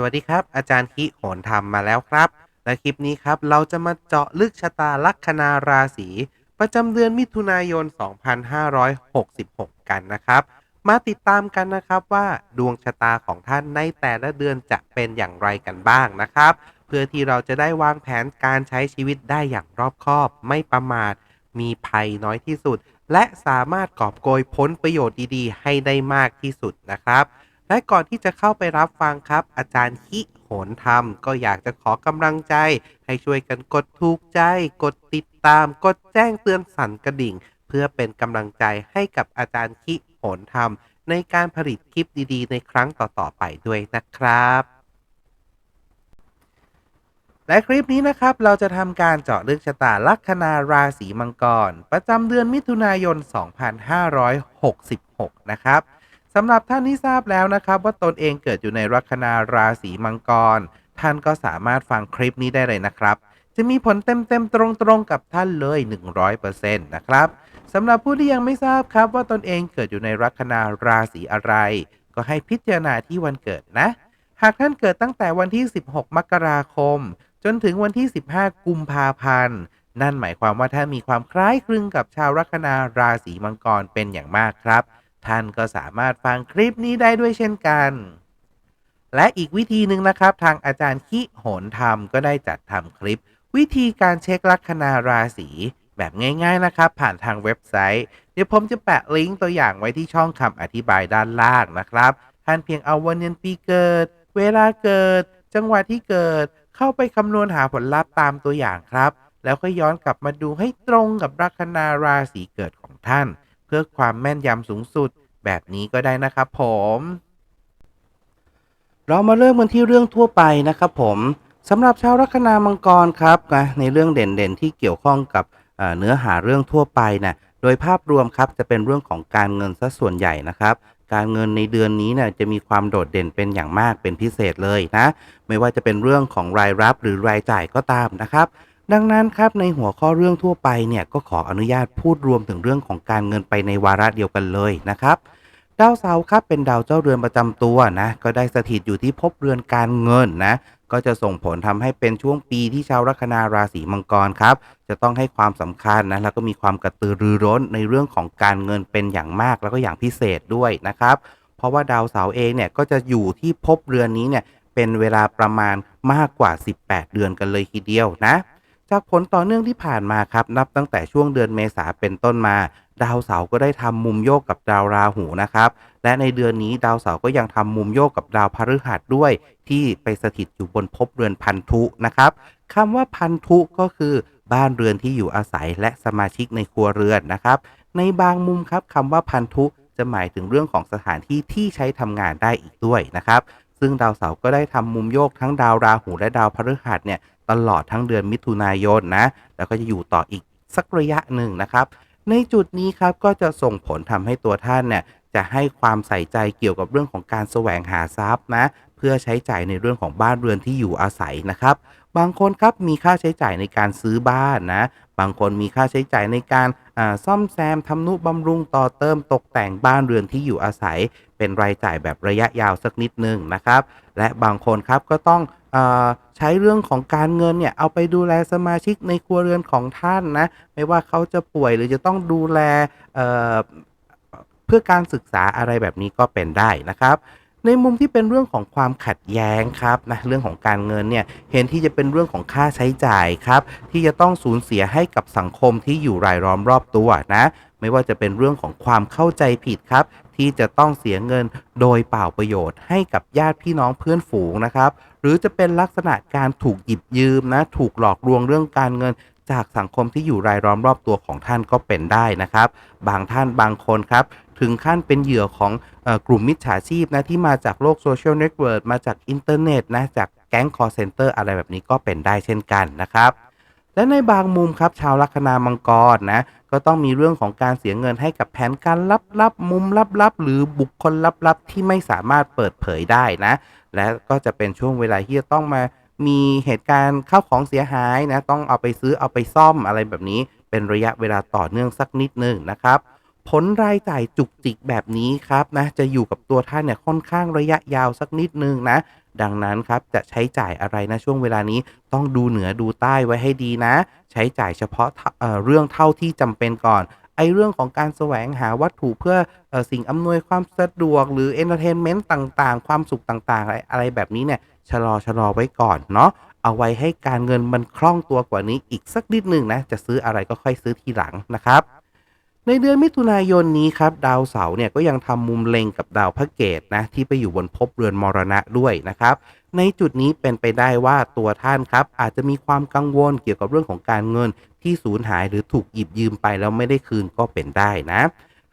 สวัสดีครับ อาจารย์คิโหนธรรมมาแล้วครับ และคลิปนี้ครับ เราจะมาเจาะลึกชะตาลัคนาราศีประจำเดือนมิถุนายน 2566 กันนะครับ มาติดตามกันนะครับว่าดวงชะตาของท่านในแต่ละเดือนจะเป็นอย่างไรกันบ้างนะครับ เพื่อที่เราจะได้วางแผนการใช้ชีวิตได้อย่างรอบคอบ ไม่ประมาท มีภัยน้อยที่สุด และสามารถกอบโกยพ้นประโยชน์ดีๆ ให้ได้มากที่สุดนะครับ และก่อนที่จะเข้าไปรับฟังครับ อาจารย์คิโหนธรรม ก็อยากจะขอกำลังใจ ให้ช่วยกันกดถูกใจ กดติดตาม กดแจ้งเตือนสั่นกระดิ่ง เพื่อเป็นกำลังใจให้กับอาจารย์คิโหนธรรม ในการผลิตคลิปดีๆ ในครั้งต่อๆไปด้วยนะครับ และคลิปนี้นะครับเราจะทำการเจาะลึกชะตาลัคนาราศีมังกร ประจำเดือนมิถุนายน 2566 นะครับ สำหรับท่านที่ทราบแล้วนะครับว่าตนเองเกิดอยู่ในลัคนาราศีมังกร ท่านก็สามารถฟังคลิปนี้ได้เลยนะครับ จะมีผลเต็มๆตรงๆกับท่านเลย 100%นะครับสำหรับผู้ที่ยังไม่ทราบครับว่าตนเองเกิดอยู่ในลัคนาราศีอะไร ก็ให้พิจารณาที่วันเกิดนะ หากท่านเกิดตั้งแต่วันที่ 16 มกราคม จนถึงวันที่ 15 กุมภาพันธ์นั่นหมายความว่าท่านมีความคล้ายคลึงกับชาวลัคนาราศีมังกรเป็นอย่างมากครับ ท่านก็สามารถฟังคลิปนี้ได้ด้วยเช่นกัน และอีกวิธีหนึ่งนะครับ ทางอาจารย์คิโหนธรรมก็ได้จัดทำคลิป วิธีการเช็คลัคนาราศีแบบง่าย ๆ นะครับ ผ่านทางเว็บไซต์ เดี๋ยวผมจะแปะลิงก์ตัวอย่างไว้ที่ช่องคำอธิบายด้านล่างนะครับ ท่านเพียงเอาวันเดือนปีเกิด เวลาเกิด จังหวะที่เกิด เข้าไปคำนวณหาผลลัพธ์ตามตัวอย่างครับ แล้วก็ย้อนกลับมาดูให้ตรงกับลัคนาราศีเกิดของท่าน เพื่อความแม่นยำสูงสุดแบบนี้ก็ได้นะครับผม เรามาเริ่มกันที่เรื่องทั่วไปนะครับผมสำหรับชาวลัคนามังกรครับนะในเรื่องเด่นๆ ที่เกี่ยวข้องกับเนื้อหาเรื่องทั่วไปนะโดยภาพรวมครับจะเป็นเรื่องของการเงินซะส่วนใหญ่นะครับ การเงินในเดือนนี้นี่ยจะมีความโดดเด่นเป็นอย่างมากเป็นพิเศษเลยนะ ไม่ว่าจะเป็นเรื่องของรายรับหรือรายจ่ายก็ตามนะครับ ดังนั้นครับในหัวข้อเรื่องทั่วไปเนี่ยก็ขออนุญาตพูดรวมถึงเรื่องของการเงินไปในวาระเดียวกันเลยนะครับดาวเสาร์ครับเป็นดาวเจ้าเรือนประจำตัวนะก็ได้สถิตอยู่ที่ภพเรือนการเงินนะก็จะส่งผลทำให้เป็นช่วงปีที่ชาวลัคนาราศีมังกรครับ จะต้องให้ความสำคัญนะแล้วก็มีความกระตือรือร้นในเรื่องของการเงินเป็นอย่างมากแล้วก็อย่างพิเศษด้วยนะครับ เพราะว่าดาวเสาร์เองเนี่ยก็จะอยู่ที่ภพเรือนนี้เนี่ยเป็นเวลาประมาณมากกว่า 18 เดือนกันเลยทีเดียวนะ จากผลต่อเนื่องที่ผ่านมาครับ นับตั้งแต่ช่วงเดือนเมษาเป็นต้นมา ดาวเสาร์ก็ได้ทำมุมโยกกับดาวราหูนะครับ และในเดือนนี้ดาวเสาร์ก็ยังทำมุมโยกกับดาวพฤหัสด้วย ที่ไปสถิตอยู่บนภพเรือนพันธุนะครับคำว่าพันธุก็คือบ้านเรือนที่อยู่อาศัยและสมาชิกในครัวเรือนนะครับ ในบางมุมครับคำว่าพันธุจะหมายถึงเรื่องของสถานที่ที่ใช้ทำงานได้อีกด้วยนะครับ ซึ่งดาวเสาร์ก็ได้ทำมุมโยกทั้งดาวราหูและดาวพฤหัสเนี่ย ตลอดทั้งเดือนมิถุนายนนะ แล้วก็จะอยู่ต่ออีกสักระยะหนึ่งนะครับ ในจุดนี้ครับก็จะส่งผลทำให้ตัวท่านเนี่ยจะให้ความใส่ใจเกี่ยวกับเรื่องของการแสวงหาทรัพย์นะ เพื่อใช้จ่ายในเรื่องของบ้านเรือนที่อยู่อาศัยนะครับ บางคนครับมีค่าใช้จ่ายในการซื้อบ้านนะ บางคนมีค่าใช้จ่ายในการอ่าซ่อมแซมทำนุบำรุงต่อเติมตกแต่งบ้านเรือนที่อยู่อาศัย เป็นรายจ่ายแบบระยะยาวสักนิดนึงนะครับ และบางคนครับก็ต้อง ใช้เรื่องของการเงินเนี่ยเอาไปดูแลสมาชิกในครัวเรือนของท่านนะไม่ว่าเขาจะป่วยหรือจะต้องดูแลเเพื่อการศึกษาอะไรแบบนี้ก็เป็นได้นะครับในมุมที่เป็นเรื่องของความขัดแย้งครับนะเรื่องของการเงินเนี่ยเห็นที่จะเป็นเรื่องของค่าใช้จ่ายครับ ที่จะต้องสูญเสียให้กับสังคมที่อยู่รายล้อมรอบตัวนะไม่ว่าจะเป็นเรื่องของความเข้าใจผิดครับ ที่จะต้องเสียเงินโดยเปล่าประโยชน์ให้กับญาติพี่น้องเพื่อนฝูงนะครับหรือจะเป็นลักษณะการถูกหยิบยืมนะถูกหลอกลวงเรื่องการเงินจากสังคมที่อยู่รายล้อมรอบตัวของท่านก็เป็นได้นะครับ บางท่านบางคนครับ ถึงขั้นเป็นเหยื่อของอกลุ่มมิจฉาชีพนะที่มาจากโลกโซเชียลเน็ตเวิร์กมาจากอินเทอร์เน็ตนะจากแก๊งคอร์เซนเตอร์อะไรแบบนี้ก็เป็นได้เช่นกันนะครับ และในบางมุมครับชาวลัคนามังกรนะก็ต้องมีเรื่องของการเสียเงินให้กับแผนการลับๆมุมลับๆหรือบุคคลลับๆที่ไม่สามารถเปิดเผยได้นะ และก็จะเป็นช่วงเวลาที่จะต้องมามีเหตุการณ์ข้าวของเสียหายนะต้องเอาไปซื้อเอาไปซ่อมอะไรแบบนี้ เป็นระยะเวลาต่อเนื่องสักนิดหนึ่งนะครับผลรายจ่ายจุกจิกแบบนี้ครับนะจะอยู่กับตัวท่านเนี่ยค่อนข้างระยะยาวสักนิดนึงนะ ดังนั้นครับจะใช้จ่ายอะไรนะช่วงเวลานี้ต้องดูเหนือดูใต้ไว้ให้ดีนะ ใช้จ่ายเฉพาะเาเอ่อเรื่องเท่าที่จำเป็นก่อน ไอเรื่องของการแสวงหาวัตถุเพื่อออสิ่งอำนวยความสะดวกหรือเอนเตอร์เทนเมนต์ต่างๆ ความสุขต่างๆ อะไรอะไรแบบนี้เนี่ยชะลอชะลอไว้ก่อนเนาะเอาไว้ให้การเงินมันคล่องตัวกว่านี้อีกสักนิดหนึ่งนะ จะซื้ออะไรก็ค่อยซื้อทีหลังนะครับ ในเดือนมิถุนายนนี้ครับ ดาวเสาร์เนี่ยก็ยังทำมุมเล็งกับดาวพระเกตนะที่ไปอยู่บนภพเรือนมรณะด้วยนะครับ ในจุดนี้เป็นไปได้ว่าตัวท่านครับ อาจจะมีความกังวลเกี่ยวกับเรื่องของการเงินที่สูญหายหรือถูกหยิบยืมไปแล้วไม่ได้คืนก็เป็นได้นะ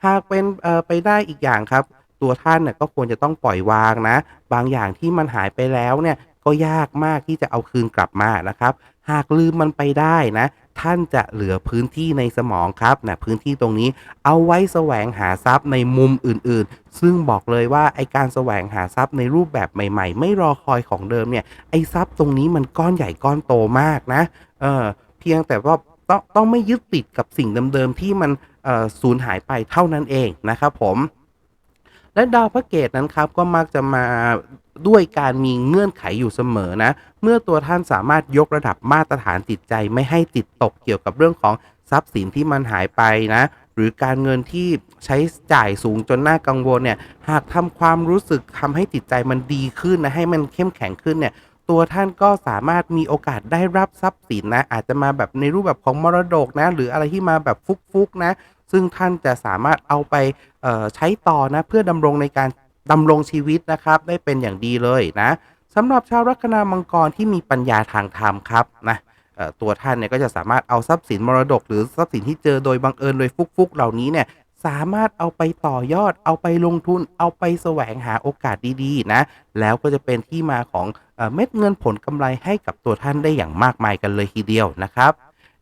หากเป็นไปได้อีกอย่างครับ ตัวท่านเนี่ยก็ควรจะต้องปล่อยวางนะ บางอย่างที่มันหายไปแล้วเนี่ยก็ยากมากที่จะเอาคืนกลับมานะครับ หากลืมมันไปได้นะ ท่านจะเหลือพื้นที่ในสมองครับนะพื้นที่ตรงนี้เอาไว้แสวงหาทรัพย์ในมุมอื่น ๆ ซึ่งบอกเลยว่าไอการแสวงหาทรัพย์ในรูปแบบใหม่ ๆ ไม่รอคอยของเดิมเนี่ยไอทรัพย์ตรงนี้มันก้อนใหญ่ก้อนโตมากนะเออเพียงแต่ว่าต้องต้องไม่ยึดติดกับสิ่งเดิมๆที่มันสูญหายไปเท่านั้นเองนะครับผม และดาวพระเกตนั้นครับก็มักจะมาด้วยการมีเงื่อนไขอยู่เสมอนะ เมื่อตัวท่านสามารถยกระดับมาตรฐานจิตใจไม่ให้ติดตกเกี่ยวกับเรื่องของทรัพย์สินที่มันหายไปนะ หรือการเงินที่ใช้จ่ายสูงจนน่ากังวลเนี่ยหากทำความรู้สึกทำให้จิตใจมันดีขึ้นนะให้มันเข้มแข็งขึ้นเนี่ยตัวท่านก็สามารถมีโอกาสได้รับทรัพย์สินนะ อาจจะมาแบบในรูปแบบของมรดกนะ หรืออะไรที่มาแบบฟุกๆนะ ซึ่งท่านจะสามารถเอาไป ใช้ต่อนะเพื่อดำรงในการดำรงชีวิตนะครับ ได้เป็นอย่างดีเลยนะสำหรับชาวลัคนามังกรที่มีปัญญาทางธรรมครับนะตัวท่านเนี่ยก็จะสามารถเอาทรัพย์สินมรดก หรือทรัพย์สินที่เจอโดยบังเอิญโดยฟุกๆ เหล่านี้เนี่ยสามารถเอาไปต่อยอด เอาไปลงทุน เอาไปแสวงหาโอกาสดีๆนะ แล้วก็จะเป็นที่มาของเอเม็ดเงินผลกำไรให้กับตัวท่านได้อย่างมากมายกันเลยทีเดียวนะครับ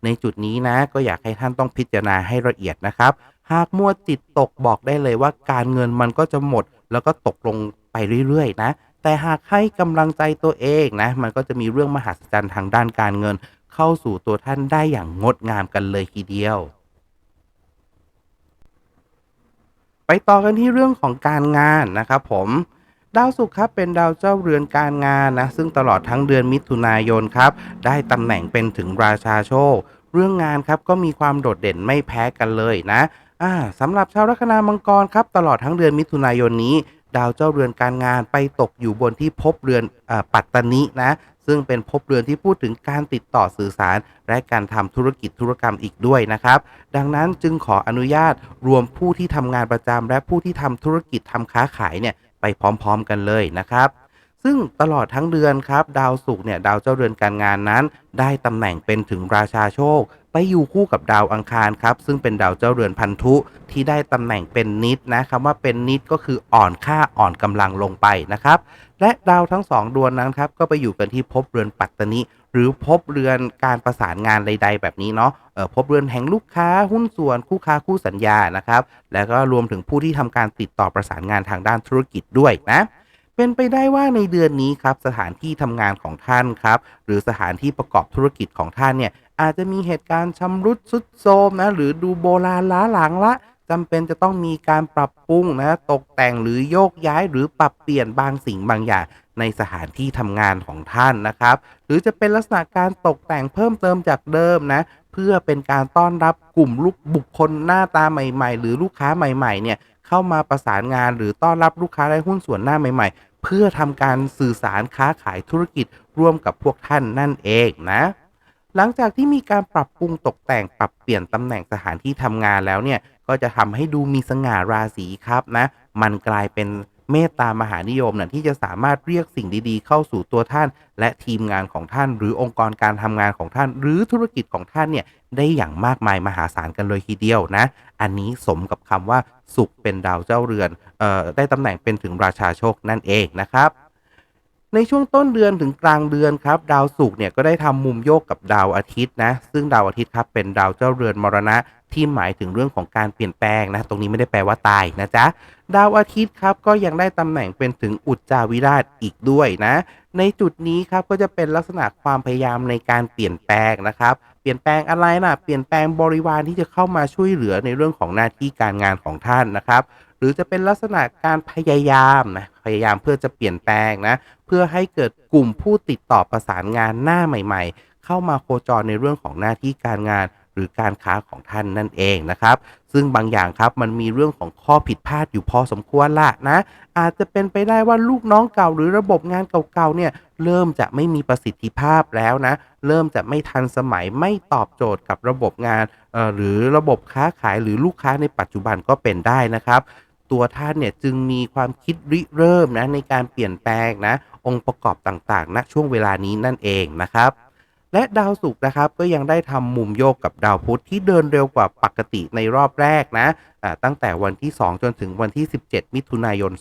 ในจุดนี้นะก็อยากให้ท่านต้องพิจารณาให้ละเอียดนะครับ หากมัวจิตตกบอกได้เลยว่าการเงินมันก็จะหมด แล้วก็ตกลงไปเรื่อยๆนะ แต่หากให้กำลังใจตัวเองนะ มันก็จะมีเรื่องมหัศจรรย์ทางด้านการเงิน เข้าสู่ตัวท่านได้อย่างงดงามกันเลยทีเดียวไปต่อกันที่เรื่องของการงานนะครับผมดาวศุกร์ครับเป็นดาวเจ้าเรือนการงานนะซึ่งตลอดทั้งเดือนมิถุนายนครับ ได้ตำแหน่งเป็นถึงราชาโชค เรื่องงานครับก็มีความโดดเด่นไม่แพ้กันเลยนะ อ่าสำหรับชาวลัคนามังกรครับตลอดทั้งเดือนมิถุนายนนี้ ดาวเจ้าเรือนการงานไปตกอยู่บนที่ภพเรือนอปัตตนินะซึ่งเป็นภพเรือนที่พูดถึงการติดต่อสื่อสาร และการทำธุรกิจธุรกรรมอีกด้วยนะครับ ดังนั้นจึงขออนุญาตรวมผู้ที่ทำงานประจำและผู้ที่ทำธุรกิจทำค้าขายเนี่ยไปพร้อม ๆ กันเลยนะครับ ซึ่งตลอดทั้งเดือนครับ ดาวศุกร์เนี่ยดาวเจ้าเรือนการงานนั้น ได้ตำแหน่งเป็นถึงราชาโชค ไปอยู่คู่กับดาวอังคารครับ ซึ่งเป็นดาวเจ้าเรือนพันธุที่ได้ตำแหน่งเป็นนิดนะคำว่าเป็นนิดก็คืออ่อนค่าอ่อนกำลังลงไปนะครับ และดาวทั้งสองดวงนั้นครับก็ไปอยู่กันที่ภพเรือนปัตตนิหรือภพเรือนการประสานงานใด ๆ แบบนี้เนาะเออภพเรือนแห่งลูกค้าหุ้นส่วนคู่ค้าคู่สัญญานะครับ แล้วก็รวมถึงผู้ที่ทำการติดต่อประสานงานทางด้านธุรกิจด้วยนะ เป็นไปได้ว่าในเดือนนี้ครับสถานที่ทำงานของท่านครับ หรือสถานที่ประกอบธุรกิจของท่านเนี่ย อาจจะมีเหตุการณ์ชำรุดทรุดโทรมนะหรือดูโบราณล้าหลังละจำเป็นจะต้องมีการปรับปรุงนะตกแต่งหรือโยกย้ายหรือปรับเปลี่ยนบางสิ่งบางอย่างในสถานที่ทำงานของท่านนะครับ หรือจะเป็นลักษณะการตกแต่งเพิ่มเติมจากเดิมนะเพื่อเป็นการต้อนรับกลุ่มลูกบุคคลหน้าตาใหม่ ๆ หรือลูกค้าใหม่ๆเนี่ยเข้ามาประสานงานหรือต้อนรับลูกค้าและหุ้นส่วนหน้าใหม่ ๆ เพื่อทำการสื่อสารค้าขายธุรกิจร่วมกับพวกท่านนั่นเองนะ หลังจากที่มีการปรับปรุงตกแต่งปรับเปลี่ยนตำแหน่งสถานที่ทำงานแล้วเนี่ย ก็จะทำให้ดูมีสง่าราศีครับนะ มันกลายเป็นเมตตามหานิยมนะที่จะสามารถเรียกสิ่งดีๆ เข้าสู่ตัวท่าน และทีมงานของท่าน หรือองค์กรการทำงานของท่าน หรือธุรกิจของท่านเนี่ยได้อย่างมากมายมหาศาลกันเลยทีเดียวนะ อันนี้สมกับคำว่าสุขเป็นดาวเจ้าเรือนเอ่อได้ตำแหน่งเป็นถึงราชาโชคนั่นเองนะครับ ในช่วงต้นเดือนถึงกลางเดือนครับ ดาวศุกร์เนี่ยก็ได้ทำมุมโยกกับดาวอาทิตย์นะ ซึ่งดาวอาทิตย์ครับเป็นดาวเจ้าเรือนมรณะที่หมายถึงเรื่องของการเปลี่ยนแปลงนะ ตรงนี้ไม่ได้แปลว่าตายนะจ๊ะ ดาวอาทิตย์ครับก็ยังได้ตำแหน่งเป็นถึงอุจจาวิราชอีกด้วยนะ ในจุดนี้ครับก็จะเป็นลักษณะความพยายามในการเปลี่ยนแปลงนะครับ เปลี่ยนแปลงอะไรล่ะ เปลี่ยนแปลงบริวารที่จะเข้ามาช่วยเหลือในเรื่องของหน้าที่การงานของท่านนะครับ หรือจะเป็นลักษณะการพยายามนะ พยายามเพื่อจะเปลี่ยนแปลงนะ เพื่อให้เกิดกลุ่มผู้ติดต่อประสานงานหน้าใหม่ ๆ เข้ามาโคจรในเรื่องของหน้าที่การงาน หรือการค้าของท่านนั่นเองนะครับ ซึ่งบางอย่างครับมันมีเรื่องของข้อผิดพลาดอยู่พอสมควรละนะ อาจจะเป็นไปได้ว่าลูกน้องเก่าหรือระบบงานเก่าๆเนี่ยเริ่มจะไม่มีประสิทธิภาพแล้วนะ เริ่มจะไม่ทันสมัยไม่ตอบโจทย์กับระบบงานเอ่อหรือระบบค้าขายหรือลูกค้าในปัจจุบันก็เป็นได้นะครับ ตัวท่านเนี่ยจึงมีความคิดริเริ่มนะในการเปลี่ยนแปลงนะองค์ประกอบต่างๆณช่วงเวลานี้นั่นเองนะครับ และดาวศุกร์นะครับก็ยังได้ทำมุมโยกกับดาวพุธที่เดินเร็วกว่าปกติในรอบแรกนะตั้งแต่วันที่ 2 จนถึงวันที่ 17 มิถุนายน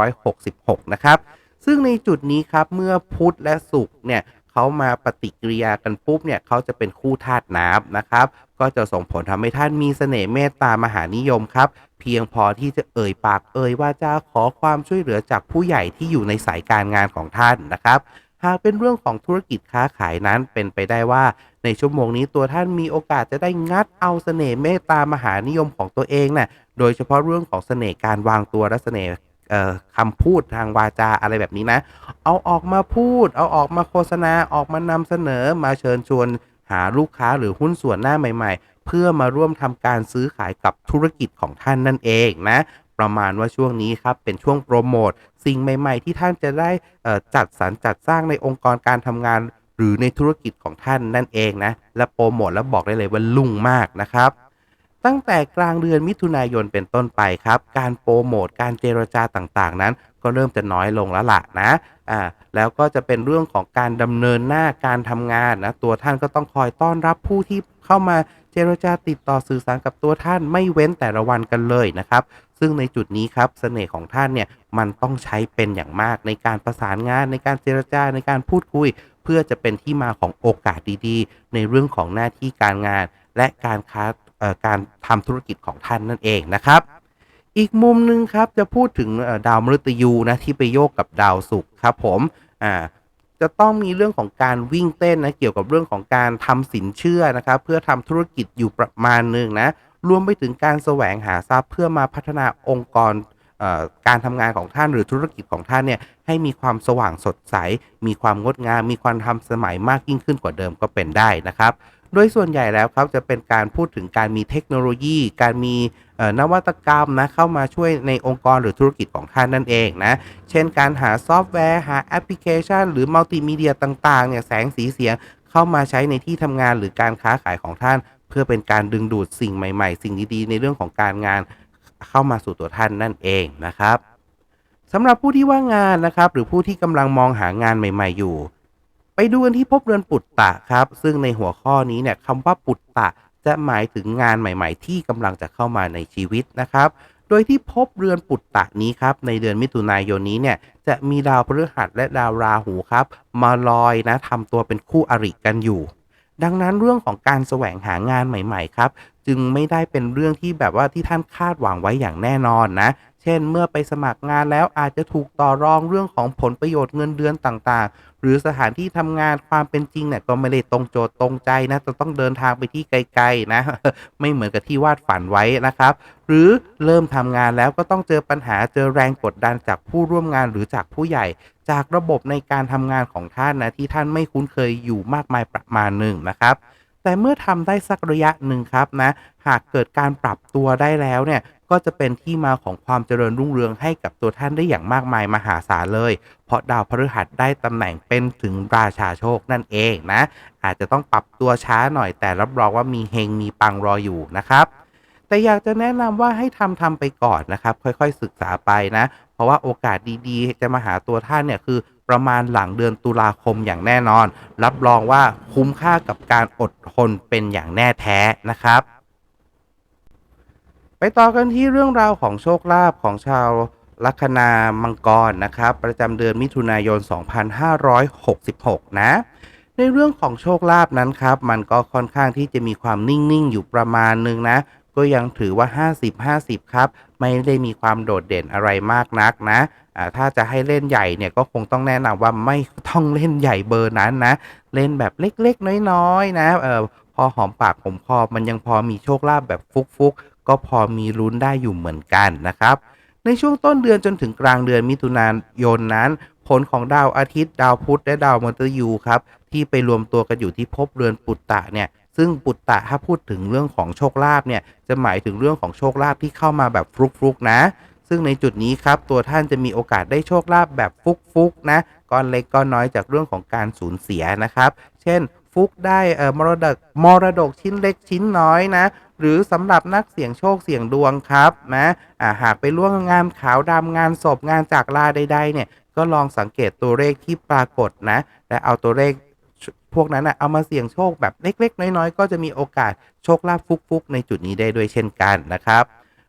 2566 นะครับซึ่งในจุดนี้ครับเมื่อพุธและศุกร์เนี่ยเขามาปฏิกิริยากันปุ๊บเนี่ยเขาจะเป็นคู่ธาตุน้ำนะครับ ก็จะส่งผลทำให้ท่านมีเสน่ห์เมตตามหานิยมครับ เพียงพอที่จะเอ่ยปากเอ่ยว่าจะขอความช่วยเหลือจากผู้ใหญ่ที่อยู่ในสายการงานของท่านนะครับ หากเป็นเรื่องของธุรกิจค้าขายนั้นเป็นไปได้ว่า ในชั่วโมงนี้ตัวท่านมีโอกาสจะได้งัดเอาเสน่ห์เมตตามหานิยมของตัวเองน่ะโดยเฉพาะเรื่องของเสน่ห์การวางตัวและเสน่ห์คำพูดทางวาจาอะไรแบบนี้นะ เอาออกมาพูด เอาออกมาโฆษณาออกมานำเสนอมาเชิญชวนหาลูกค้าหรือหุ้นส่วนหน้าใหม่ ๆ เพื่อมาร่วมทำการซื้อขายกับธุรกิจของท่านนั่นเองนะ ประมาณว่าช่วงนี้ครับเป็นช่วงโปรโมท สิ่งใหม่ ๆ ที่ท่านจะได้จัดสรรจัดสร้างในองค์กรการทำงาน หรือในธุรกิจของท่านนั่นเองนะ และโปรโมทแล้วบอกได้เลยว่าลุ่งมากนะครับตั้งแต่กลางเดือนมิถุนายนเป็นต้นไปครับ การโปรโมทการเจรจาต่างๆ นั้น ก็เริ่มจะน้อยลงแล้วล่ะนะอ่าแล้วก็จะเป็นเรื่องของการดำเนินหน้าการทำงานนะตัวท่านก็ต้องคอยต้อนรับผู้ที่เข้ามา จรจาติดต่อสื่อสารกับตัวท่านไม่เว้นแต่ละวันกันเลยนะครับ ซึ่งในจุดนี้ครับเสน่ห์ของท่านเนี่ยมันต้องใช้เป็นอย่างมากในการประสานงานในการเจรจาในการพูดคุย เพื่อจะเป็นที่มาของโอกาสดีๆ ในเรื่องของหน้าที่การงาน และการค้าการทำธุรกิจของท่านนั่นเองนะครับอีกมุมหนึ่งครับจะพูดถึงดาวมฤตยูนะที่ไปโยกกับดาวศุกร์ครับผมอ่า จะต้องมีเรื่องของการวิ่งเต้นนะเกี่ยวกับเรื่องของการทำสินเชื่อนะครับเพื่อทำธุรกิจอยู่ประมาณหนึ่งนะรวมไปถึงการแสวงหาทรัพย์ เพื่อมาพัฒนาองค์กรการทำงานของท่านหรือธุรกิจของท่านเนี่ยให้มีความสว่างสดใส มีความงดงาม มีความทันสมัยมากยิ่งขึ้นกว่าเดิมก็เป็นได้นะครับ โดยส่วนใหญ่แล้วครับจะเป็นการพูดถึงการมีเทคโนโลยี การมี นวัตกรรมนะเข้ามาช่วยในองค์กรหรือธุรกิจของท่านนั่นเองนะ เช่นการหาซอฟต์แวร์หาแอปพลิเคชัน หรือมัลติมีเดียต่างๆเนี่ยแสงสีเสียงเข้ามาใช้ในที่ทำงานหรือการค้าขายของท่าน เพื่อเป็นการดึงดูดสิ่งใหม่ๆ สิ่งดีๆ ในเรื่องของการงานเข้ามาสู่ตัวท่านนั่นเองนะครับสำหรับผู้ที่ว่างงานนะครับ หรือผู้ที่กำลังมองหางานใหม่ ๆ อยู่ ไปดูกันที่ภพเรือนปุตตะครับ ซึ่งในหัวข้อนี้เนี่ยคำว่าปุตตะ จะหมายถึงงานใหม่ ๆ ที่กำลังจะเข้ามาในชีวิตนะครับ โดยที่พบเรือนปุตตะนี้ครับ ในเดือนมิถุนายนนี้เนี่ยจะมีดาวพฤหัสและดาวราหูครับ มาลอยนะทำตัวเป็นคู่อริกันอยู่ ดังนั้นเรื่องของการแสวงหางานใหม่ ๆ ครับ จึงไม่ได้เป็นเรื่องที่แบบว่าที่ท่านคาดหวังไว้อย่างแน่นอนนะ เช่น เมื่อไปสมัครงานแล้วอาจจะถูกต่อรองเรื่องของผลประโยชน์เงินเดือนต่างๆ หรือสถานที่ทำงานความเป็นจริงเนี่ยก็ไม่ได้ตรงโจทย์ตรงใจนะจะต้องเดินทางไปที่ไกลๆนะ ไม่เหมือนกับที่วาดฝันไว้นะครับ หรือเริ่มทำงานแล้วก็ต้องเจอปัญหาเจอแรงกดดันจากผู้ร่วมงานหรือจากผู้ใหญ่ จากระบบในการทำงานของท่านนะที่ท่านไม่คุ้นเคยอยู่มากมายประมาณหนึ่งนะครับ แต่เมื่อทำได้สักระยะหนึ่งครับนะ หากเกิดการปรับตัวได้แล้วเนี่ยก็จะเป็นที่มาของความเจริญรุ่งเรืองให้กับตัวท่านได้อย่างมากมายมหาศาลเลย เพราะดาวพฤหัสได้ตำแหน่งเป็นถึงราชาโชคนั่นเองนะ อาจจะต้องปรับตัวช้าหน่อยแต่รับรองว่ามีเฮงมีปังรออยู่นะครับ แต่อยากจะแนะนำว่าให้ทำทำไปก่อนนะครับ ค่อยๆศึกษาไปนะ เพราะว่าโอกาสดีๆ จะมาหาตัวท่านเนี่ยคือประมาณหลังเดือนตุลาคมอย่างแน่นอน รับรองว่าคุ้มค่ากับการอดทนเป็นอย่างแน่แท้นะครับ ไปต่อกันที่เรื่องราวของโชคลาภของชาวลัคนามังกรนะครับ ประจำเดือนมิถุนายน 2566 นะ ในเรื่องของโชคลาภนั้นครับ มันก็ค่อนข้างที่จะมีความนิ่ง ๆ อยู่ประมาณนึงนะ ก็ยังถือว่า 50-50 ครับ ไม่ได้มีความโดดเด่นอะไรมากนักนะถ้าจะให้เล่นใหญ่เนี่ยก็คงต้องแนะนำว่าไม่ต้องเล่นใหญ่เบอร์นั้นนะ เล่นแบบเล็กๆ น้อยๆ นะเออพอหอมปากหอมคอมันยังพอมีโชคลาภแบบฟุกๆ ก็พอมีลุ้นได้อยู่เหมือนกันนะครับ ในช่วงต้นเดือนจนถึงกลางเดือนมิถุนายนนั้น ผลของดาวอาทิตย์ ดาวพุธและดาวมฤตยูครับ ที่ไปรวมตัวกันอยู่ที่ภพเรือนปุตตะเนี่ย ซึ่งปุตตะถ้าพูดถึงเรื่องของโชคลาภเนี่ยจะหมายถึงเรื่องของโชคลาภที่เข้ามาแบบฟลุกๆนะ ซึ่งในจุดนี้ครับตัวท่านจะมีโอกาสได้โชคลาภแบบฟุกๆนะก้อนเล็กก้อนน้อยจากเรื่องของการสูญเสียนะครับ เช่น ฟุกได้เอ่อมรดกมรดกชิ้นเล็กชิ้นน้อยนะ หรือสำหรับนักเสี่ยงโชคเสี่ยงดวงครับนะอ่าหากไปร่วมงานขาวดำงานศพงานจากลาใดๆเนี่ยก็ลองสังเกตตัวเลขที่ปรากฏนะ และเอาตัวเลข พวกนั้นนะเอามาเสี่ยงโชคแบบเล็ก ๆ น้อย ๆ ก็จะมีโอกาสโชคลาภฟุกๆ ในจุดนี้ได้ด้วยเช่นกันนะครับ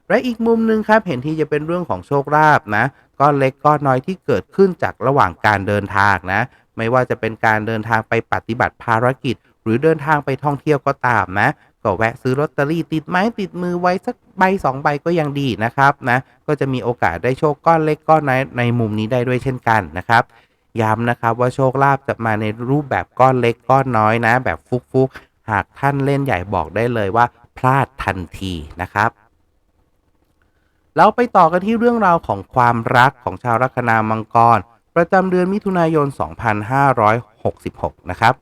และอีกมุมหนึ่งครับเห็นที่จะเป็นเรื่องของโชคลาภนะก้อนเล็กก้อนน้อยที่เกิดขึ้นจากระหว่างการเดินทางนะ ไม่ว่าจะเป็นการเดินทางไปปฏิบัติภารกิจ หรือเดินทางไปท่องเที่ยวก็ตามนะก็แวะซื้อลอตเตอรี่ติดไม้ติดมือไว้สักใบสองใบก็ยังดีนะครับนะก็จะมีโอกาสได้โชคก้อนเล็กก้อนน้อยในมุมนี้ได้ด้วยเช่นกันนะครับ ย้ำนะครับว่าโชคลาภจะมาในรูปแบบก้อนเล็กก้อนน้อยนะ แบบฟุกๆ หากท่านเล่นใหญ่บอกได้เลยว่า พลาดทันทีนะครับเราไปต่อกันที่เรื่องราวของความรักของชาวลัคนามังกร ประจำเดือนมิถุนายน 2566 นะครับ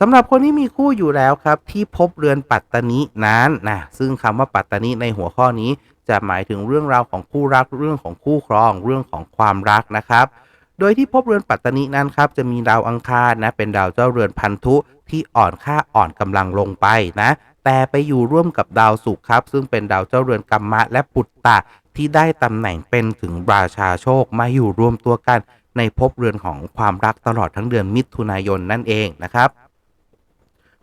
สำหรับคนที่มีคู่อยู่แล้วครับ ที่พบเรือนปัตตนินั้นนะซึ่งคำว่าปัตตนิในหัวข้อนี้ จะหมายถึงเรื่องราวของคู่รักเรื่องของคู่ครองเรื่องของความรักนะครับ โดยที่พบเรือนปัตตนินั้นครับจะมีดาวอังคารนะเป็นดาวเจ้าเรือนพันธุที่อ่อนค่าอ่อนกำลังลงไปนะแต่ไปอยู่ร่วมกับดาวศุกร์ครับ ซึ่งเป็นดาวเจ้าเรือนกัมมะและปุตตะที่ได้ตำแหน่งเป็นถึงราชาโชคมาอยู่รวมตัวกัน ในภพเรือนของความรักตลอดทั้งเดือนมิถุนายนนั่นเองนะครับ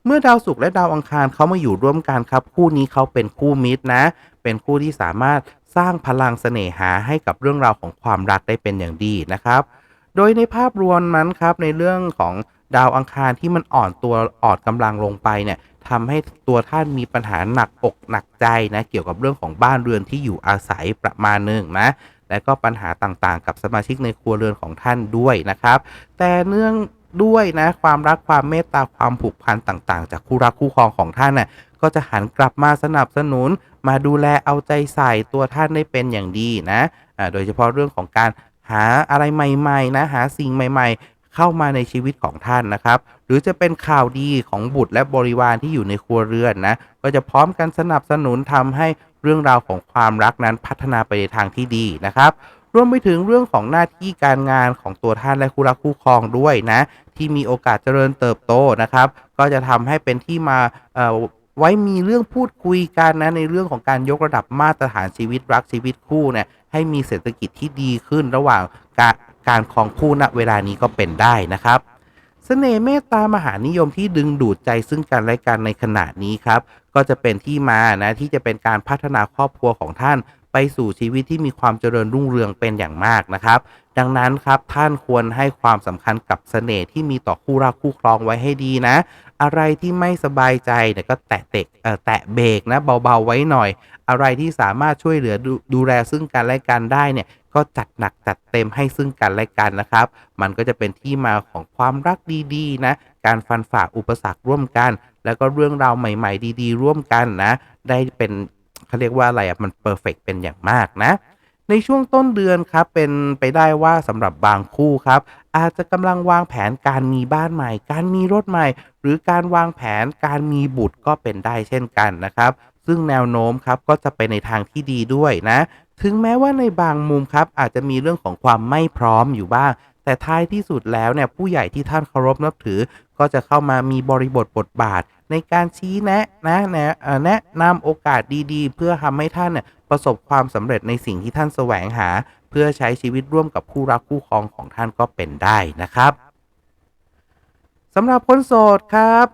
เมื่อดาวศุกร์และดาวอังคารเขามาอยู่ร่วมกันครับ คู่นี้เขาเป็นคู่มิตรนะ เป็นคู่ที่สามารถสร้างพลังเสน่หาให้กับเรื่องราวของความรักได้เป็นอย่างดีนะครับ โดยในภาพรวมนั้นครับในเรื่องของดาวอังคารที่มันอ่อนตัวอ่อนกำลังลงไปเนี่ยทำให้ตัวท่านมีปัญหาหนักอกหนักใจนะเกี่ยวกับเรื่องของบ้านเรือนที่อยู่อาศัยประมาณหนึ่งนะและก็ปัญหาต่างๆ กับสมาชิกในครัวเรือนของท่านด้วยนะครับ แต่เนื่องด้วยนะความรักความเมตตาความผูกพันต่างๆ จากคู่รักคู่ครองของท่านน่ะก็จะหันกลับมาสนับสนุน มาดูแลเอาใจใส่ตัวท่านได้เป็นอย่างดีนะอ่าโดยเฉพาะเรื่องของการ หาอะไรใหม่ๆนะหาสิ่งใหม่ ๆ เข้ามาในชีวิตของท่านนะครับ หรือจะเป็นข่าวดีของบุตรและบริวารที่อยู่ในครัวเรือนนะก็จะพร้อมกันสนับสนุนทำให้เรื่องราวของความรักนั้นพัฒนาไปในทางที่ดีนะครับรวมไปถึงเรื่องของหน้าที่การงานของตัวท่านและคู่รักคู่ครองด้วยนะ ที่มีโอกาสเจริญเติบโตนะครับ ก็จะทำให้เป็นที่มาเอ่อ ไว้มีเรื่องพูดคุยกันนะในเรื่องของการยกระดับมาตรฐานชีวิตรักชีวิตคู่เนี่ยให้มีเศรษฐกิจที่ดีขึ้นระหว่างการการครองคู่ณเวลานี้ก็เป็นได้นะครับเสน่ห์เมตตามหานิยมที่ดึงดูดใจซึ่งกันและกันในขณะนี้ครับ ก็จะเป็นที่มานะที่จะเป็นการพัฒนาครอบครัวของท่าน ไปสู่ชีวิตที่มีความเจริญรุ่งเรืองเป็นอย่างมากนะครับ ดังนั้นครับท่านควรให้ความสำคัญกับเสน่ห์ที่มีต่อคู่รักคู่ครองไว้ให้ดีนะ อะไรที่ไม่สบายใจเนี่ยก็แตะเตะเอ่อแตะเบรกนะเบาๆไว้หน่อย อะไรที่สามารถช่วยเหลือดูดูแลซึ่งกันและกันได้เนี่ยก็จัดหนักจัดเต็มให้ซึ่งกันและกันนะครับ มันก็จะเป็นที่มาของความรักดีๆนะการฟันฝ่าอุปสรรคร่วมกัน แล้วก็เรื่องราวใหม่ ๆ ดี ๆ ร่วมกันนะ ได้เป็นเขาเรียกว่าอะไรอะมันเพอร์เฟกเป็นอย่างมากนะ ในช่วงต้นเดือนครับเป็นไปได้ว่าสำหรับบางคู่ครับ อาจจะกำลังวางแผนการมีบ้านใหม่ การมีรถใหม่ หรือการวางแผนการมีบุตรก็เป็นได้เช่นกันนะครับ ซึ่งแนวโน้มครับก็จะไปในทางที่ดีด้วยนะ ถึงแม้ว่าในบางมุมครับอาจจะมีเรื่องของความไม่พร้อมอยู่บ้าง แต่ท้ายที่สุดแล้วเนี่ยผู้ใหญ่ที่ท่านเคารพนับถือ ก็จะเข้ามามีบริบทบทบาท ในการชี้แนะนะแนะแนะนำโอกาสดีๆ เพื่อทำให้ท่านเนี่ยประสบความสำเร็จในสิ่งที่ท่านแสวงหา เพื่อใช้ชีวิตร่วมกับคู่รักคู่ครองของท่านก็เป็นได้นะครับสำหรับคนโสดครับ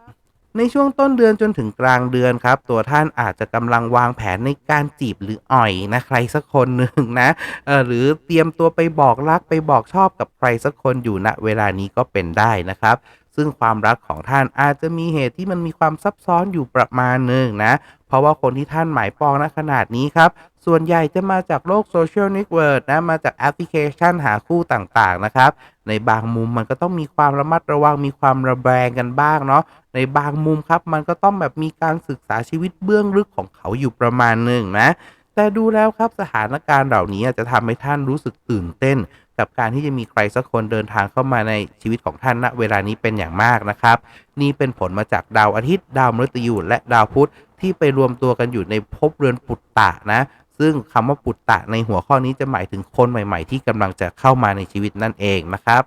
ในช่วงต้นเดือนจนถึงกลางเดือนครับ ตัวท่านอาจจะกำลังวางแผนในการจีบหรืออ่อยนะใครสักคนหนึ่งนะเออหรือเตรียมตัวไปบอกรักไปบอกชอบกับใครสักคนอยู่ณเวลานี้ก็เป็นได้นะครับ ซึ่งความรักของท่านอาจจะมีเหตุที่มันมีความซับซ้อนอยู่ประมาณหนึ่งนะ เพราะว่าคนที่ท่านหมายปองณขนาดนี้ครับ ส่วนใหญ่จะมาจากโลกโซเชียลเน็ตเวิร์กนะ มาจากแอปพลิเคชันหาคู่ต่างๆนะครับ ในบางมุมมันก็ต้องมีความระมัดระวังมีความระแวงกันบ้างเนาะในบางมุมครับมันก็ต้องแบบมีการศึกษาชีวิตเบื้องลึกของเขาอยู่ประมาณหนึ่งนะแต่ดูแล้วครับสถานการณ์เหล่านี้จะทำให้ท่านรู้สึกตื่นเต้น กับการที่จะมีใครสักคนเดินทางเข้ามาในชีวิตของท่านณเวลานี้เป็นอย่างมากนะครับ นี่เป็นผลมาจากดาวอาทิตย์ ดาวมฤตยูและดาวพุธที่ไปรวมตัวกันอยู่ในภพเรือนปุตตะนะ ซึ่งคำว่าปุตตะในหัวข้อนี้จะหมายถึงคนใหม่ๆ ที่กำลังจะเข้ามาในชีวิตนั่นเองนะครับ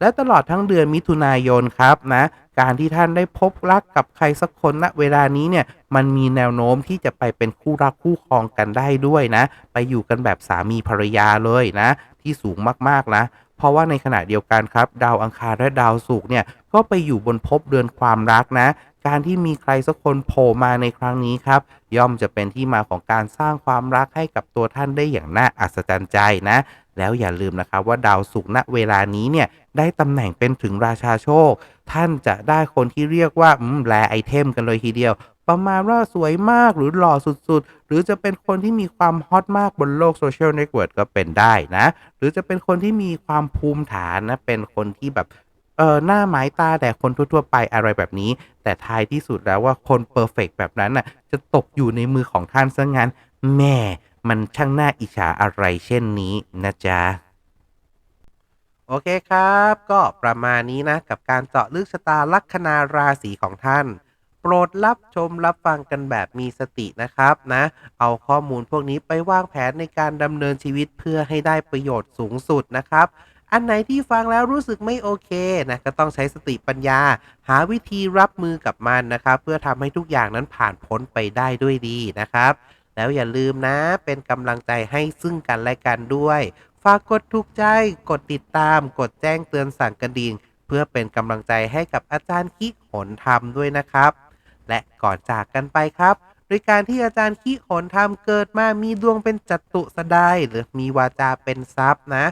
และตลอดทั้งเดือนมิถุนายนครับนะ การที่ท่านได้พบรักกับใครสักคนณเวลานี้เนี่ยมันมีแนวโน้มที่จะไปเป็นคู่รักคู่ครองกันได้ด้วยนะ ไปอยู่กันแบบสามีภรรยาเลยนะ ที่สูงมากๆนะ เพราะว่าในขณะเดียวกันครับ ดาวอังคารและดาวศุกร์เนี่ยก็ไปอยู่บนภพเรือนความรักนะ การที่มีใครสักคนโผล่มาในครั้งนี้ครับ ย่อมจะเป็นที่มาของการสร้างความรักให้กับตัวท่านได้อย่างน่าอัศจรรย์ใจนะ แล้วอย่าลืมนะครับว่าดาวศุกร์ณเวลานี้เนี่ยได้ตำแหน่งเป็นถึงราชาโชค ท่านจะได้คนที่เรียกว่าแลไอเทมกันเลยทีเดียวประมาณว่าสวยมากหรือหล่อสุดๆ หรือจะเป็นคนที่มีความฮอตมากบนโลกโซเชียลเน็ตเวิร์กก็เป็นได้นะ หรือจะเป็นคนที่มีความภูมิฐานนะ เป็นคนที่แบบ เออหน้าหมายตาแต่คนทั่วๆไปอะไรแบบนี้ แต่ท้ายที่สุดแล้วว่าคนเพอร์เฟกแบบนั้นน่ะจะตกอยู่ในมือของท่านซะงั้นแม่มันช่างน่าอิจฉาอะไรเช่นนี้นะจ๊ะ โอเคครับ ก็ประมาณนี้นะ กับการเจาะลึกชะตาลัคนาราศีของท่าน โปรดรับชมรับฟังกันแบบมีสตินะครับนะ เอาข้อมูลพวกนี้ไปวางแผนในการดำเนินชีวิตเพื่อให้ได้ประโยชน์สูงสุดนะครับ อันไหนที่ฟังแล้วรู้สึกไม่โอเคนะก็ต้องใช้สติปัญญา หาวิธีรับมือกับมันนะครับ เพื่อทำให้ทุกอย่างนั้นผ่านพ้นไปได้ด้วยดีนะครับ แล้วอย่าลืมนะเป็นกำลังใจให้ซึ่งกันและกันด้วย ฝากกดถูกใจ กดติดตาม กดแจ้งเตือนสั่งกระดิ่งเพื่อเป็นกำลังใจให้กับอาจารย์คิหนธรรมด้วยนะครับ และก่อนจากกันไปครับโดยการที่อาจารย์คิหนธรรมเกิดมามีดวงเป็นจัตุสดายหรือมีวาจาเป็นทรัพย์นะ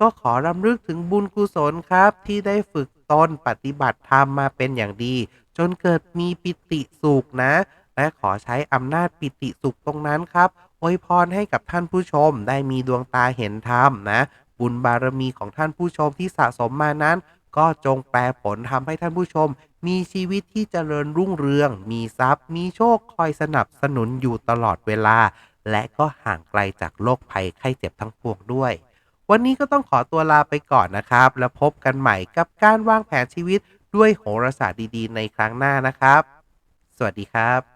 ก็ขอรำลึกถึงบุญกุศลครับ ที่ได้ฝึกตนปฏิบัติธรรมมาเป็นอย่างดี จนเกิดมีปิติสุขนะ และขอใช้อำนาจปิติสุขตรงนั้นครับอวยพรให้กับท่านผู้ชมได้มีดวงตาเห็นธรรมนะ บุญบารมีของท่านผู้ชมที่สะสมมานั้น ก็จงแปลผลทำให้ท่านผู้ชม มีชีวิตที่เจริญรุ่งเรือง มีทรัพย์ มีโชคคอยสนับสนุนอยู่ตลอดเวลา และก็ห่างไกลจากโรคภัยไข้เจ็บทั้งปวงด้วย วันนี้ก็ต้องขอตัวลาไปก่อนนะครับ แล้วพบกันใหม่กับการวางแผนชีวิตด้วยโหราศาสตร์ดีๆ ในครั้งหน้านะครับ สวัสดีครับ